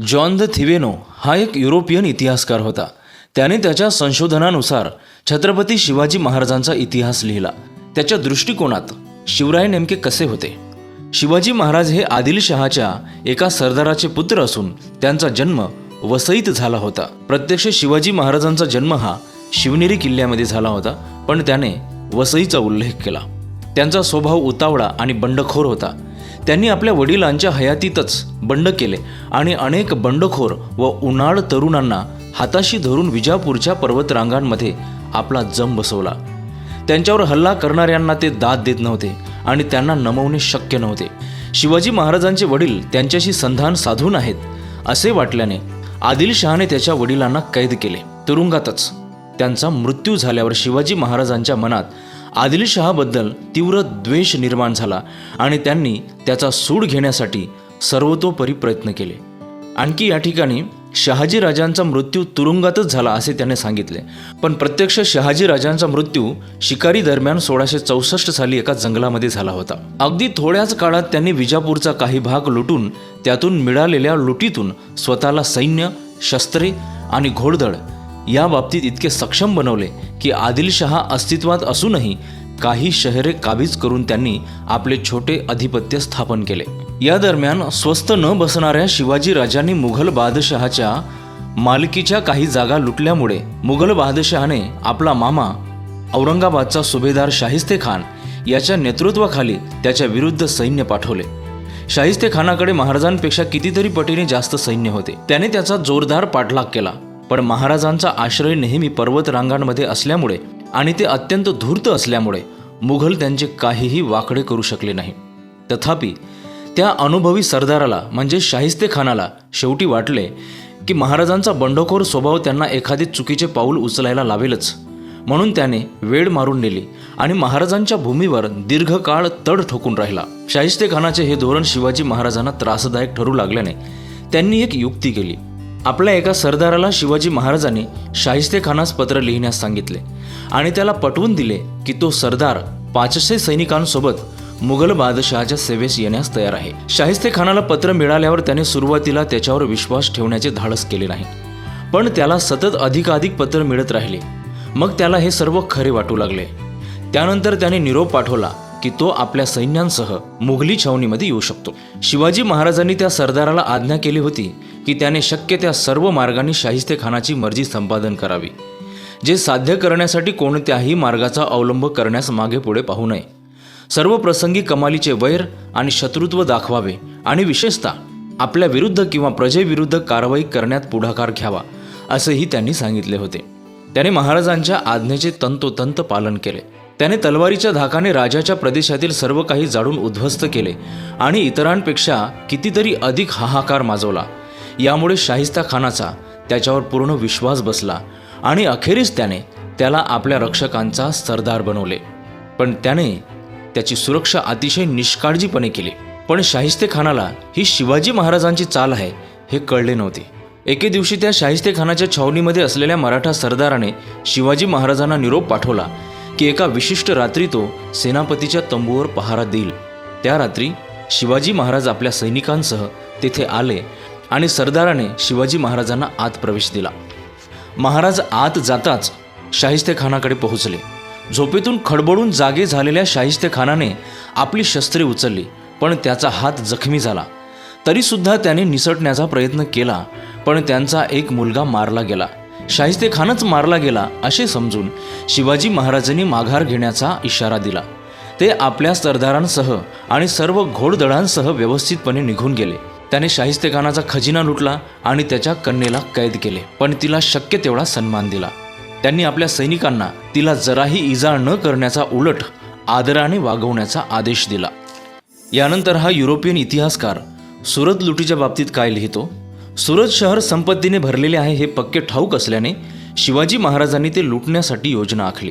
John the थिवेनो हा एक European इतिहासकार होता. त्याने त्याच्या संशोधनानुसार छत्रपती शिवाजी महाराजांचा इतिहास लिहिला. त्याच्या दृष्टिकोनात शिवराय नेमके कसे होते? शिवाजी महाराज हे आदिलशहाच्या एका सरदाराचे पुत्र असून त्यांचा जन्म वसईत झाला होता. प्रत्यक्ष शिवाजी महाराजांचा जन्म हा शिवनेरी किल्ल्यामध्ये झाला होता पण त्याने वसईचा उल्लेख केला. त्यांचा स्वभाव उतावळा आणि बंडखोर होता. त्यांनी आपल्या वडिलांच्या हयातीतच बंड केले आणि अनेक बंडखोर व उन्हाळ तरुणांना हाताशी धरून विजापूरच्या पर्वतरांगांमध्ये आपला जम बसवला. त्यांच्यावर हल्ला करणाऱ्यांना ते दाद देत नव्हते आणि त्यांना नमवणे शक्य नव्हते. शिवाजी महाराजांचे वडील त्यांच्याशी संधान साधून आहेत असे वाटल्याने आदिलशहाने त्याच्या वडिलांना कैद केले. तुरुंगातच त्यांचा मृत्यू झाल्यावर शिवाजी महाराजांच्या मनात आदिलशहाबद्दल तीव्र द्वेष निर्माण झाला आणि त्यांनी त्याचा सूड घेण्यासाठी सर्वतोपरी प्रयत्न केले. आणखी या ठिकाणी शहाजी राजांचा मृत्यू तुरुंगातच झाला असे त्याने सांगितले. पण प्रत्यक्ष शहाजी राजांचा मृत्यू शिकारी दरम्यान सोळाशे चौसष्ट साली एका जंगलामध्ये झाला होता. अगदी थोड्याच काळात त्यांनी विजापूरचा काही भाग लुटून त्यातून मिळालेल्या लुटीतून स्वतःला सैन्य शस्त्रे आणि घोडदळ या बाबतीत इतके सक्षम बनवले की आदिलशहा अस्तित्वात असूनही काही शहरे काबीज करून त्यांनी आपले छोटे अधिपत्य स्थापन केले. या दरम्यान स्वस्त न बसणाऱ्या शिवाजी राजांनी मुघल बादशहाच्या मालकीच्या काही जागा लुटल्यामुळे मुघल बादशहाने आपला मामा औरंगाबादचा सुभेदार शाहिस्ते खान याच्या नेतृत्वाखाली त्याच्या विरुद्ध सैन्य पाठवले. शाहिस्ते खानाकडे महाराजांपेक्षा कितीतरी पटीने जास्त सैन्य होते. त्याने त्याचा जोरदार पाठलाग केला. पण महाराजांचा आश्रय नेहमी पर्वतरांगांमध्ये असल्यामुळे आणि ते अत्यंत धूर्त असल्यामुळे मुघल त्यांचे काहीही वाकडे करू शकले नाही. तथापि त्या अनुभवी सरदाराला म्हणजे शाहिस्ते खानाला शेवटी वाटले की महाराजांचा बंडखोर स्वभाव त्यांना एखादे चुकीचे पाऊल उचलायला लावेलच. म्हणून त्याने वेळ मारून नेली आणि महाराजांच्या भूमीवर दीर्घकाळ तड ठोकून राहिला. शाहिस्ते खानाचे हे धोरण शिवाजी महाराजांना त्रासदायक ठरू लागल्याने त्यांनी एक युक्ती केली. आपल्या एका सरदाराला शिवाजी महाराजांनी शाहिस्तेखानास पत्र लिहिण्यास सांगितले आणि त्याला पटवून दिले की तो सरदार पाचशे सैनिकांसोबत मुघल बादशहाच्या सेवेस येण्यास तयार आहे. शाहिस्तेखानाला पत्र मिळाल्यावर त्याने सुरुवातीला त्याच्यावर विश्वास ठेवण्याचे धाडस केले नाही. पण त्याला सतत अधिकाधिक पत्र मिळत राहिले. मग त्याला हे सर्व खरे वाटू लागले. त्यानंतर त्याने निरोप पाठवला की तो आपल्या सैन्यांसह मुघली छावणीमध्ये येऊ शकतो. शिवाजी महाराजांनी त्या सरदाराला आज्ञा केली होती की त्याने शक्य त्या सर्व मार्गांनी शाहिस्ते खानाची मर्जी संपादन करावी. जे साध्य करण्यासाठी कोणत्याही मार्गाचा अवलंब करण्यास मागे पुढे पाहू नये. सर्व प्रसंगी कमालीचे वैर आणि शत्रुत्व दाखवावे आणि विशेषतः आपल्या विरुद्ध किंवा प्रजेविरुद्ध कारवाई करण्यात पुढाकार घ्यावा असेही त्यांनी सांगितले होते. त्याने महाराजांच्या आज्ञेचे तंतोतंत पालन केले. त्याने तलवारीच्या धाकाने राजाच्या प्रदेशातील सर्व काही जाळून उद्ध्वस्त केले आणि इतरांपेक्षा कितीतरी अधिक हाहाकार माजवला. यामुळे शाहिस्ता खानाचा त्याच्यावर पूर्ण विश्वास बसला आणि अखेरीस त्याने त्याला आपल्या रक्षकांचा सरदार बनवले. पण त्याने त्याची सुरक्षा अतिशय निष्काळजीपणे केली. पण शाहिस्ते खानाला ही शिवाजी महाराजांची चाल आहे हे कळले नव्हते. एके दिवशी त्या शाहिस्ते खानाच्या छावणीमध्ये असलेल्या मराठा सरदाराने शिवाजी महाराजांना निरोप पाठवला. की एका विशिष्ट रात्री तो सेनापतीच्या तंबूवर पहारा देईल. त्या रात्री शिवाजी महाराज आपल्या सैनिकांसह तेथे आले आणि सरदाराने शिवाजी महाराजांना आत प्रवेश दिला. महाराज आत जाताच शाहिस्तेखानाकडे पोहोचले. झोपेतून खडबडून जागे झालेल्या शाहिस्तेखानाने आपली शस्त्रे उचलली पण त्याचा हात जखमी झाला. तरीसुद्धा त्याने निसटण्याचा प्रयत्न केला पण त्यांचा एक मुलगा मारला गेला. शाहिस्तेखानच मारला गेला असे समजून शिवाजी महाराजांनी माघार घेण्याचा इशारा दिला. ते आपल्या सरदारांसह आणि सर्व घोडदळांसह व्यवस्थितपणे निघून गेले. त्याने शाहिस्तेखानाचा खजिना लुटला आणि त्याच्या कन्येला कैद केले. पण तिला शक्य तेवढा सन्मान दिला. त्यांनी आपल्या सैनिकांना तिला जराही इजा न करण्याचा उलट आदराने वागवण्याचा आदेश दिला. यानंतर हा युरोपियन इतिहासकार सुरत लुटीच्या बाबतीत काय लिहितो? सुरत शहर संपत्तीने भरलेले आहे हे पक्के ठाऊक असल्याने शिवाजी महाराजांनी ते लुटण्यासाठी योजना आखली.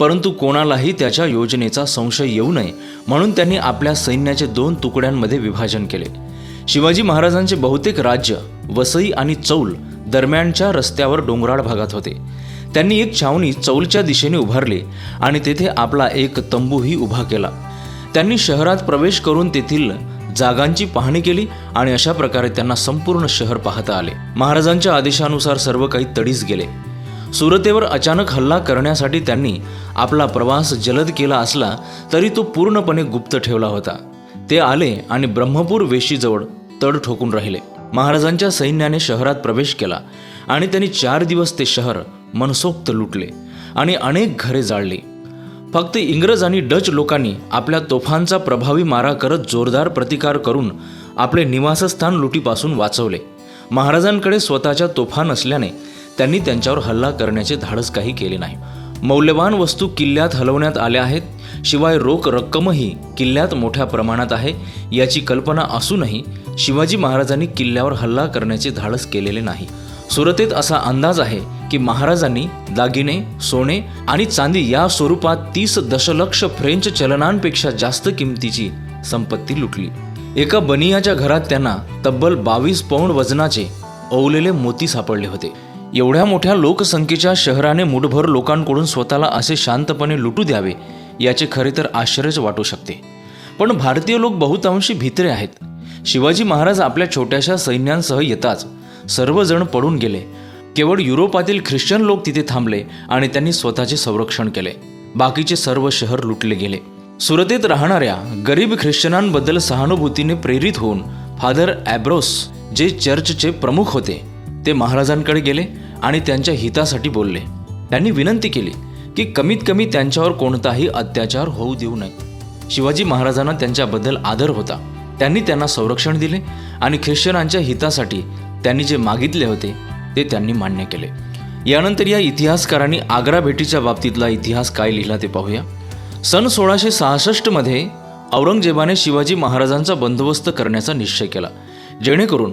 परंतु कोणालाही त्याच्या योजनेचा संशय येऊ नये म्हणून त्यांनी आपल्या सैन्याचे दोन तुकड्यांमध्ये विभाजन केले. शिवाजी महाराजांचे बहुतेक राज्य वसई आणि चौल दरम्यानच्या रस्त्यावर डोंगराळ भागात होते. त्यांनी एक छावणी चौलच्या दिशेने उभारली आणि तेथे आपला एक तंबूही उभा केला. त्यांनी शहरात प्रवेश करून तेथील जागांची पाहणी केली आणि अशा प्रकारे त्यांना संपूर्ण शहर पाहता आले. महाराजांच्या आदेशानुसार सर्व काही तडीस गेले. सुरतेवर अचानक हल्ला करण्यासाठी त्यांनी आपला प्रवास जलद केला असला तरी तो पूर्णपणे गुप्त ठेवला होता. ते आले आणि ब्रह्मपूर वेशीजवळ तड ठोकून राहिले. महाराजांच्या सैन्याने शहरात प्रवेश केला आणि त्यांनी चार दिवस ते शहर मनसोक्त लुटले आणि अनेक घरे जाळली. फक्त इंग्रज आणि डच लोकांनी आपल्या तोफांचा प्रभावी मारा करत जोरदार प्रतिकार करून आपले निवासस्थान लुटीपासून वाचवले. महाराजांकडे स्वतःच्या तोफा नसल्याने त्यांनी त्यांच्यावर हल्ला करण्याचे धाडस काही केले नाही. मौल्यवान वस्तू किल्ल्यात हलवण्यात आल्या आहेत शिवाय रोख रक्कमही किल्ल्यात मोठ्या प्रमाणात आहे याची कल्पना असूनही शिवाजी महाराजांनी किल्ल्यावर हल्ला करण्याचे धाडस केलेले नाही. सुरतेत असा अंदाज आहे की महाराजांनी दागिने सोने आणि चांदी या स्वरूपात तीस दशलक्ष फ्रेंच चलनांपेक्षा जास्त किमतीची संपत्ती लुटली. एका बनियाच्या घरात त्यांना तब्बल बावीस पौंड वजनाचे ओवलेले मोती सापडले होते. एवढ्या मोठ्या लोकसंख्येच्या शहराने मुठभर लोकांकडून स्वतःला असे शांतपणे लुटू द्यावे याचे खरे तर आश्चर्यच वाटू शकते. पण भारतीय लोक बहुतांशी भित्रे आहेत. शिवाजी महाराज आपल्या छोट्याशा सैन्यांसह येताच सर्वजण पडून गेले. केवळ युरोपातील ख्रिश्चन लोक तिथे थांबले आणि त्यांनी स्वतःचे संरक्षण केले. बाकीचे सर्व शहर लुटले गेले. सुरतेत राहणाऱ्या गरीब ख्रिश्चनांबद्दल सहानुभूतीने प्रेरित होऊन फादर ॲब्रोस जे चर्चचे प्रमुख होते ते महाराजांकडे गेले आणि त्यांच्या हितासाठी बोलले. त्यांनी विनंती केली की कमीत कमी त्यांच्यावर कोणताही अत्याचार होऊ देऊ नये. शिवाजी महाराजांना त्यांच्याबद्दल आदर होता. त्यांनी त्यांना संरक्षण दिले आणि ख्रिश्चनांच्या हितासाठी त्यांनी जे मागितले होते ते त्यांनी मान्य केले. यानंतर या इतिहासकारांनी आग्रा भेटीच्या बाबतीतला इतिहास काय लिहिला ते पाहूया. सन सोळाशे सहासष्टमध्ये औरंगजेबाने शिवाजी महाराजांचा बंदोबस्त करण्याचा निश्चय केला. जेणेकरून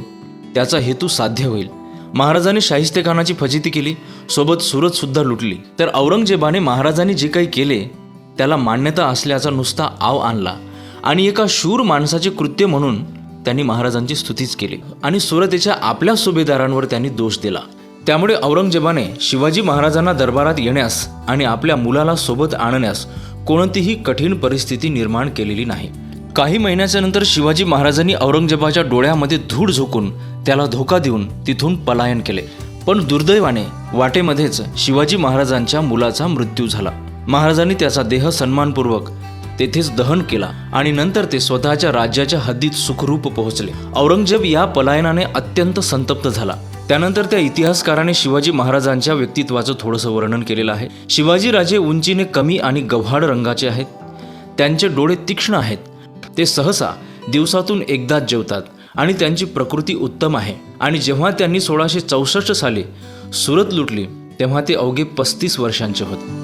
त्याचा हेतू साध्य होईल. महाराजांनी शाहिस्तेखानाची फजिती केली सोबत सुरतसुद्धा लुटली. तर औरंगजेबाने महाराजांनी जे काही केले त्याला मान्यता असल्याचा नुसता आव आणला. आणि एका शूर माणसाचे कृत्य म्हणून त्यांनी महाराजांची स्तुतीच केली आणि सुरतेच्या आपल्या सुभेदारांवर त्यांनी दोष दिला. त्यामुळे औरंगजेबाने शिवाजी महाराजांना दरबारात येण्यास आणि आपल्या मुलाला सोबत आणण्यास कोणतीही कठीण परिस्थिती निर्माण केलेली नाही. काही महिन्याच्या नंतर शिवाजी महाराजांनी औरंगजेबाच्या डोळ्यामध्ये धूळ झोकून त्याला धोका देऊन तिथून पलायन केले. पण दुर्दैवाने वाटेमध्येच शिवाजी महाराजांच्या मुलाचा मृत्यू झाला. महाराजांनी त्याचा देह सन्मानपूर्वक तेथेच दहन केला आणि नंतर ते स्वतःच्या राज्याच्या हद्दीत सुखरूप पोहोचले. औरंगजेब या पलायनाने अत्यंत संतप्त झाला. त्यानंतर त्या इतिहासकाराने शिवाजी महाराजांच्या व्यक्तित्वाचं थोडंसं वर्णन केलेलं आहे. शिवाजी राजे उंचीने कमी आणि गव्हाड रंगाचे आहेत. त्यांचे डोळे तीक्ष्ण आहेत. ते सहसा दिवसातून एकदाच जेवतात आणि त्यांची प्रकृती उत्तम आहे. आणि जेव्हा त्यांनी सोळाशे चौसष्ट साली सुरत लुटली तेव्हा ते अवघे पस्तीस वर्षांचे होते.